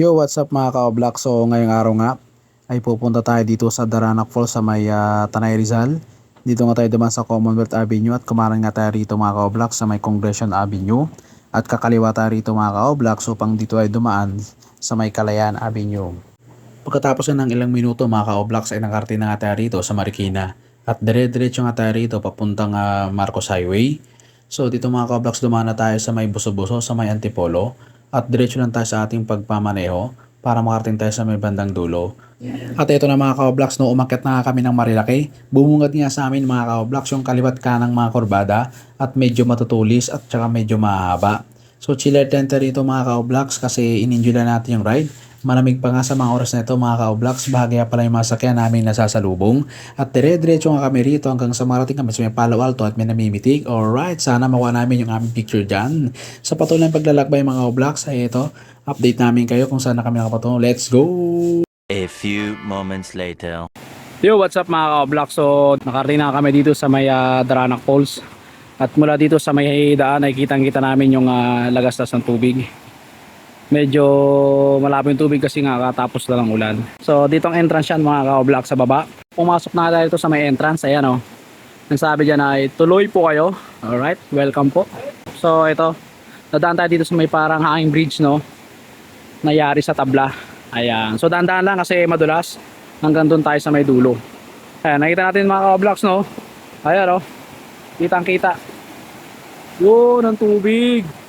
Yo, what's up mga ka-vlog? So ngayong araw nga ay pupunta tayo dito sa Daranac Falls sa may ah, Tanay Rizal. Dito nga tayo duman sa Commonwealth Avenue at kumaran nga tayo rito mga ka-vlog sa may Congression Avenue. At kakaliwa tayo rito mga ka-vlog so dito ay dumaan sa may Kalayaan Avenue. Pagkatapos ng ilang minuto mga ka-vlogs ay nakarating na nga tayo rito sa Marikina. At dire-diretso nga tayo rito papuntang ah, Marcos Highway. So dito mga ka-vlogs dumaan na tayo sa may Buso-Buso sa may Antipolo. At diretso lang tayo sa ating pagpamaneho para makarating tayo sa may bandang dulo. At ito na mga ka-vlogs, no, umakyat na kami ng Marilaki. Bumungad nga sa amin mga ka-vlogs yung kaliwat kanang mga kurbada at medyo matutulis at saka medyo mahaba. So chiller tent rito mga ka-vlogs kasi in-enjoy na natin yung ride. Malamig pa nga sa mga oras na ito mga ka-vlogs, bahagya pala yung masakyan namin nasasalubong. At dire-diretso nga kami rito hanggang sa marating kami sa may Palo Alto at may namimitig. Alright, sana makuha namin yung aming picture dyan. Sa patuloy ng paglalakbay mga ka-vlogs ay ito, update namin kayo kung saan na kami nakapatungo. Let's go! A few moments later. Yo, what's up mga ka-vlog? So, nakarating na kami dito sa may ah, Daranac Falls. At mula dito sa may daan ay kitang-kita namin yung ah, lagastas ng tubig. Medyo malabo yung tubig kasi nga katapos lang ang ulan. So, dito ang entrance yan mga ka-vlog sa baba. Pumasok na tayo dito sa may entrance. Ayan o. Oh. Ang sabi dyan ay tuloy po kayo. Alright, welcome po. So, ito. Nadaan tayo dito sa may parang hanging bridge no. Nayari sa tabla. Ayan. So, dahan-dahan lang kasi madulas. Hanggang doon tayo sa may dulo. Ayan, nakita natin mga ka-vlogs no. Ayan o. Kitang kita. Yun, ang tubig.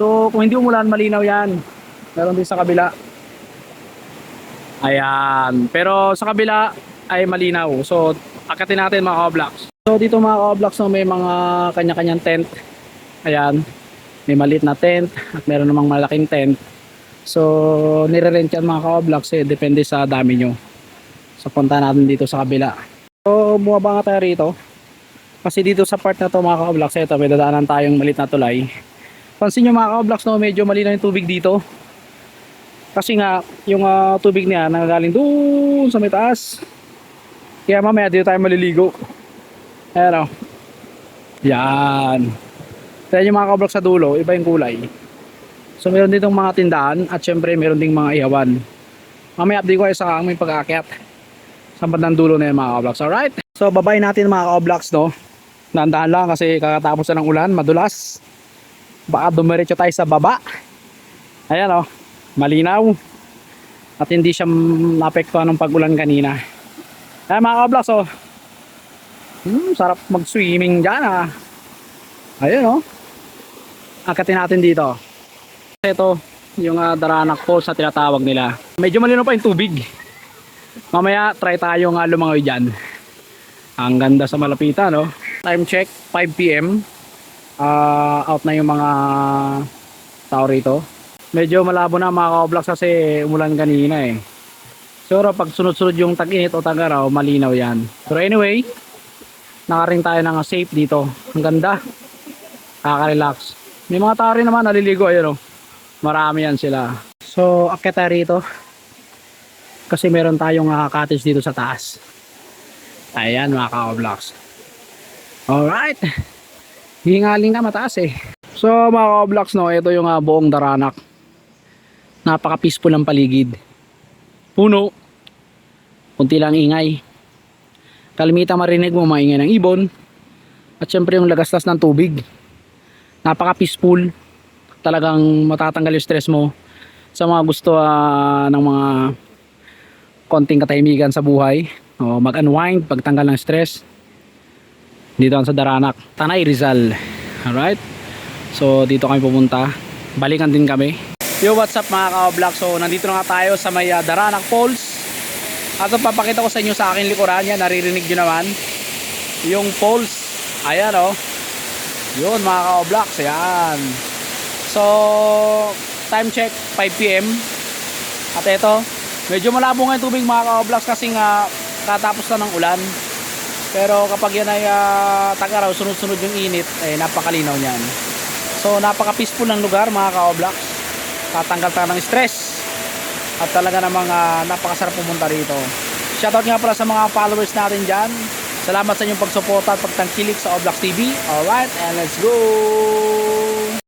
So, kung hindi umulan, malinaw yan. Meron din sa kabila. Ayan. Pero sa kabila ay malinaw. So, akatin natin mga ka-vlogs. So, dito mga ka-vlogs no, may mga kanya-kanyang tent. Ayan. May maliit na tent at meron namang malaking tent. So, nire-rent yan mga ka-vlogs eh. Depende sa dami nyo. So, punta natin dito sa kabila. So, bumaba nga tayo rito. Kasi dito sa part na to mga ka-vlogs, ito may dadaanan tayong maliit na tulay. Pansin nyo mga ka-vlogs, no, medyo malinaw yung tubig dito. Kasi nga, yung ah, tubig niya nangagaling doon sa may taas. Kaya mamaya dito tayo maliligo. Ayan o. Yan. Kaya yung mga ka-vlogs sa dulo, iba yung kulay. So meron ditong mga tindahan at syempre meron ding mga ihawan. Mamaya update ko kayo sa aming pag-aakyat. Sa bandang dulo na yan mga ka-vlogs. Alright? So babay natin mga ka-vlogs no. Nandahan lang kasi kakatapos na ng ulan, madulas. Baka dumiretso tayo sa baba. Ayan oh, malinaw. At hindi siya naapektuhan ng pag-ulan kanina. Ayan mga ka-vlogs oh. Hmm, sarap mag-swimming dyan ah. Ayun oh. Akatin natin dito. Ito, yung uh, Daranac Falls na tinatawag nila. Medyo malinaw pa yung tubig. Mamaya try tayo nga lumangoy dyan. Ang ganda sa malapitan no. Time check 5 Ah, out na yung mga tao rito. Medyo malabo na mga ka-vlogs kasi umulan kanina eh. Pero pag sunod-sunod yung tag-init o tag-araw, malinaw yan. Pero anyway, nakaring tayo ng safe dito. Ang ganda. Nakaka-relax. May mga tao rin naman naliligo ayun oh. Marami yan sila. So, akit tayo rito. Kasi meron tayong uh, cottage dito sa taas. Ayan mga ka-vlogs. Alright. Hingaling ka mataas eh. So mga ka-vlogs no, ito yung uh, buong Daranac. Napaka peaceful ang paligid. Puno. Kunti lang ingay. Kalimitan marinig mo maingay ng ibon. At syempre yung lagastas ng tubig. Napaka peaceful. Talagang matatanggal yung stress mo sa mga gusto uh, ng mga konting katahimikan sa buhay o mag-unwind, pagtanggal ng stress dito sa Daranac Tanay Rizal. Alright? So dito kami pumunta. Balikan din kami. Yo what's up mga ka-vlog? So nandito na nga tayo sa may uh, Daranac Falls. At ang papakita ko sa inyo sa akin likuran yan naririnig nyo naman. Yung falls. Ayan o oh. yun mga ka-vlogs ayan. So time check 5pm at ito medyo malabo nga yung tubig mga ka-vlogs kasi nga katapos na ng ulan pero kapag yan ay uh, tag-araw sunod-sunod yung init eh napakalinaw niyan. So napaka peaceful ng lugar mga ka-vlogs tatanggal tayo ng stress. At talaga namang uh, napakasarap pumunta rito. Shoutout nga pala sa mga followers natin dyan. Salamat sa inyong pagsuporta at pagtangkilik sa Oblox TV alright and let's go